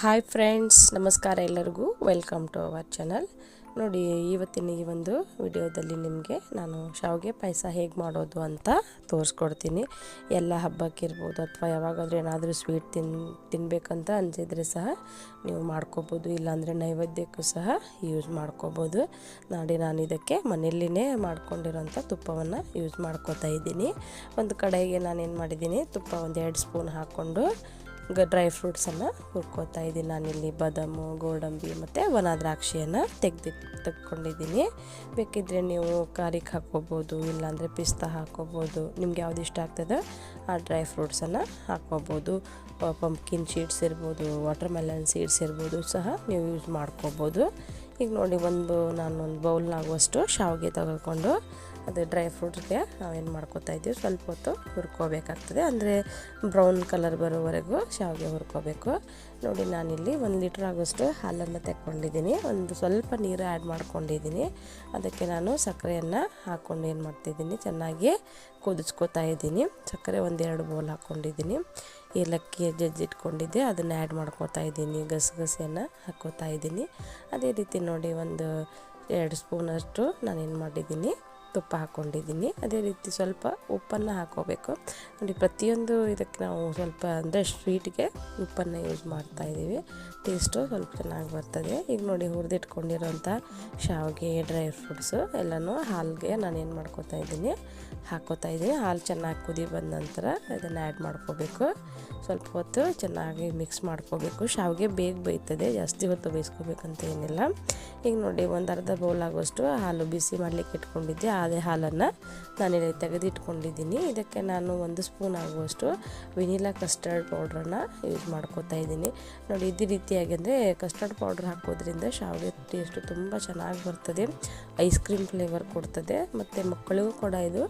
Hi friends ನಮಸ್ಕಾರ ಎಲ್ಲರಿಗೂ. Welcome to our channel ನೋಡಿ, ಇವತ್ತಿನ ಈ ಒಂದು ವಿಡಿಯೋದಲ್ಲಿ ನಿಮಗೆ ನಾನು ಶಾವಿಗೆ ಪಾಯಸ ಹೇಗೆ ಮಾಡೋದು ಅಂತ ತೋರಿಸ್ಕೊಡ್ತೀನಿ. ಎಲ್ಲ ಹಬ್ಬಕ್ಕಿರ್ಬೋದು ಅಥವಾ ಯಾವಾಗಾದ್ರೂ ಏನಾದರೂ ಸ್ವೀಟ್ ತಿನ್ ತಿನ್ನಬೇಕಂತ ಅನಿಸಿದರೆ ಸಹ ನೀವು ಮಾಡ್ಕೋಬೋದು, ಇಲ್ಲಾಂದರೆ ನೈವೇದ್ಯಕ್ಕೂ ಸಹ ಯೂಸ್ ಮಾಡ್ಕೋಬೋದು. ನೋಡಿ ನಾನು ಇದಕ್ಕೆ ಮನೆಯಲ್ಲಿನೇ ಮಾಡ್ಕೊಂಡಿರೋಂಥ ತುಪ್ಪವನ್ನು ಯೂಸ್ ಮಾಡ್ಕೋತಾ ಇದ್ದೀನಿ. ಒಂದು ಕಡೆಗೆ ನಾನೇನು ಮಾಡಿದ್ದೀನಿ, ತುಪ್ಪ ಒಂದು ಎರಡು ಸ್ಪೂನ್ ಹಾಕ್ಕೊಂಡು ಡ್ರೈ ಫ್ರೂಟ್ಸನ್ನು ಹುರ್ಕೋತಾ ಇದ್ದೀನಿ. ನಾನಿಲ್ಲಿ ಬಾದಾಮು, ಗೋಡಂಬಿ ಮತ್ತು ಒಣ ದ್ರಾಕ್ಷಿಯನ್ನು ತೆಗ್ದು ತೆಗ್ಕೊಂಡಿದ್ದೀನಿ ಬೇಕಿದ್ದರೆ ನೀವು ಕಾರಿಗೆ ಹಾಕ್ಕೋಬೋದು, ಇಲ್ಲಾಂದರೆ ಪಿಸ್ತಾ ಹಾಕ್ಕೋಬೋದು. ನಿಮ್ಗೆ ಯಾವ್ದು ಇಷ್ಟ ಆಗ್ತದೆ ಆ ಡ್ರೈ ಫ್ರೂಟ್ಸನ್ನು ಹಾಕ್ಕೋಬೋದು. ಪಂಪ್ಕಿನ್ ಸೀಡ್ಸ್ ಇರ್ಬೋದು ವಾಟರ್ ಮೆಲನ್ ಸೀಡ್ಸ್ ಇರ್ಬೋದು ಸಹ ನೀವು ಯೂಸ್ ಮಾಡ್ಕೋಬೋದು. ಈಗ ನೋಡಿ ಒಂದು ನಾನು ಒಂದು ಬೌಲ್ನಾಗುವಷ್ಟು ಶಾವಿಗೆ ತೆಗೆದುಕೊಂಡು ಅದು ಡ್ರೈ ಫ್ರೂಟ್ಸ್ಗೆ ನಾವೇನು ಮಾಡ್ಕೋತಾ ಇದ್ದೀವಿ, ಸ್ವಲ್ಪ ಹೊತ್ತು ಹುರ್ಕೋಬೇಕಾಗ್ತದೆ. ಅಂದರೆ ಬ್ರೌನ್ ಕಲರ್ ಬರೋವರೆಗೂ ಶಾವಿಗೆ ಹುರ್ಕೋಬೇಕು. ನೋಡಿ, ನಾನಿಲ್ಲಿ ಒಂದು ಲೀಟ್ರ್ ಆಗೋಷ್ಟು ಹಾಲನ್ನು ತೆಕ್ಕೊಂಡಿದ್ದೀನಿ. ಒಂದು ಸ್ವಲ್ಪ ನೀರು ಆ್ಯಡ್ ಮಾಡ್ಕೊಂಡಿದ್ದೀನಿ. ಅದಕ್ಕೆ ನಾನು ಸಕ್ಕರೆಯನ್ನು ಹಾಕ್ಕೊಂಡು ಏನು ಮಾಡ್ತಿದ್ದೀನಿ, ಚೆನ್ನಾಗಿ ಕುದಿಸ್ಕೋತಾ ಇದ್ದೀನಿ. ಸಕ್ಕರೆ ಒಂದೆರಡು ಬೌಲ್ ಹಾಕ್ಕೊಂಡಿದ್ದೀನಿ ಏಲಕ್ಕಿ ಜಜ್ಜಿಟ್ಕೊಂಡಿದ್ದೆ ಅದನ್ನು ಆ್ಯಡ್ ಮಾಡ್ಕೋತಾ ಇದ್ದೀನಿ. ಗಸಗಸೆಯನ್ನು ಹಾಕ್ಕೋತಾ ಇದ್ದೀನಿ. ಅದೇ ರೀತಿ ನೋಡಿ, ಒಂದು ಎರಡು ಸ್ಪೂನಷ್ಟು ನಾನೇನು ಮಾಡಿದ್ದೀನಿ ತುಪ್ಪ ಹಾಕ್ಕೊಂಡಿದ್ದೀನಿ. ಅದೇ ರೀತಿ ಸ್ವಲ್ಪ ಉಪ್ಪನ್ನು ಹಾಕ್ಕೋಬೇಕು. ನೋಡಿ, ಪ್ರತಿಯೊಂದು ಇದಕ್ಕೆ ನಾವು ಸ್ವಲ್ಪ ಅಂದರೆ ಸ್ವೀಟ್ಗೆ ಉಪ್ಪನ್ನು ಯೂಸ್ ಮಾಡ್ತಾ ಇದ್ದೀವಿ. ಟೇಸ್ಟು ಸ್ವಲ್ಪ ಚೆನ್ನಾಗಿ ಬರ್ತದೆ. ಈಗ ನೋಡಿ, ಹುರಿದಿಟ್ಕೊಂಡಿರೋಂಥ ಶಾವಿಗೆ ಡ್ರೈ ಫ್ರೂಟ್ಸು ಎಲ್ಲನೂ ಹಾಲಿಗೆ ನಾನೇನು ಮಾಡ್ಕೋತಾ ಇದ್ದೀನಿ. ಹಾಕ್ಕೋತಾ ಇದ್ದೀನಿ. ಹಾಲು ಚೆನ್ನಾಗಿ ಕುದಿ ಬಂದ ನಂತರ ಇದನ್ನು ಆ್ಯಡ್ ಮಾಡ್ಕೋಬೇಕು. ಸ್ವಲ್ಪ ಹೊತ್ತು ಚೆನ್ನಾಗಿ ಮಿಕ್ಸ್ ಮಾಡ್ಕೋಬೇಕು. ಶಾವಿಗೆ ಬೇಗ ಬೈತದೆ ಜಾಸ್ತಿ ಹೊತ್ತು ಬೇಯಿಸ್ಕೋಬೇಕಂತ ಏನಿಲ್ಲ. ಈಗ ನೋಡಿ ಒಂದು ಅರ್ಧ ಬೌಲ್ ಆಗುವಷ್ಟು ಹಾಲು ಬಿಸಿ ಮಾಡಲಿಕ್ಕೆ ಇಟ್ಕೊಂಡಿದ್ದೆ. ಅದೇ ಹಾಲನ್ನು ನಾನಿಲ್ಲಿ ತೆಗೆದಿಟ್ಕೊಂಡಿದ್ದೀನಿ. ಇದಕ್ಕೆ ನಾನು ಒಂದು ಸ್ಪೂನ್ ಆಗುವಷ್ಟು ವೆನಿಲಾ ಕಸ್ಟರ್ಡ್ ಪೌಡ್ರನ್ನು ಯೂಸ್ ಮಾಡ್ಕೋತಾ ಇದ್ದೀನಿ. ನೋಡಿ, ಇದೇ ರೀತಿಯಾಗಿ ಅಂದರೆ ಕಸ್ಟರ್ಡ್ ಪೌಡ್ರ್ ಹಾಕೋದ್ರಿಂದ ಶಾವಿಗೆ ಟೇಸ್ಟು ತುಂಬ ಚೆನ್ನಾಗಿ ಬರ್ತದೆ. ಐಸ್ ಕ್ರೀಮ್ ಫ್ಲೇವರ್ ಕೊಡ್ತದೆ. ಮತ್ತು ಮಕ್ಕಳಿಗೂ ಕೂಡ ಇದು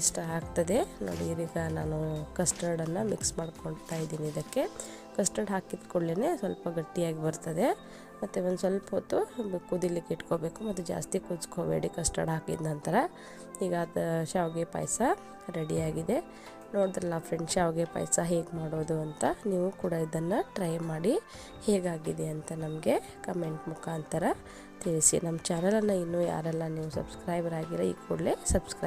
ಇಷ್ಟ ಆಗ್ತದೆ. ನೋಡಿ ಈಗ ನಾನು ಕಸ್ಟರ್ಡನ್ನು ಮಿಕ್ಸ್ ಮಾಡ್ಕೊಳ್ತಾ ಇದ್ದೀನಿ ಇದಕ್ಕೆ. ಕಸ್ಟರ್ಡ್ ಹಾಕಿದ ಕೂಡಲೇ ಸ್ವಲ್ಪ ಗಟ್ಟಿಯಾಗಿ ಬರ್ತದೆ. ಮತ್ತು ಒಂದು ಸ್ವಲ್ಪ ಹೊತ್ತು ಕುದಿಲಿಕ್ಕೆ ಇಟ್ಕೋಬೇಕು. ಮತ್ತು ಜಾಸ್ತಿ ಕುದಿಸ್ಕೋಬೇಡಿ ಕಸ್ಟರ್ಡ್ ಹಾಕಿದ ನಂತರ. ಈಗ ಅದು ಶಾವಿಗೆ ಪಾಯಸ ರೆಡಿಯಾಗಿದೆ ನೋಡಿದ್ರಲ್ಲ ಫ್ರೆಂಡ್ಸ್ ಶಾವಿಗೆ ಪಾಯಸ ಹೇಗೆ ಮಾಡೋದು ಅಂತ ನೀವು ಕೂಡ ಇದನ್ನು ಟ್ರೈ ಮಾಡಿ ಹೇಗಾಗಿದೆ ಅಂತ ನಮಗೆ ಕಮೆಂಟ್ ಮುಖಾಂತರ ತಿಳಿಸಿ. ನಮ್ಮ ಚಾನಲನ್ನು ಇನ್ನೂ ಯಾರೆಲ್ಲ ನೀವು ಸಬ್ಸ್ಕ್ರೈಬರ್ ಆಗಿರೋ ಈ ಕೂಡಲೇ ಸಬ್ಸ್ಕ್ರೈಬ್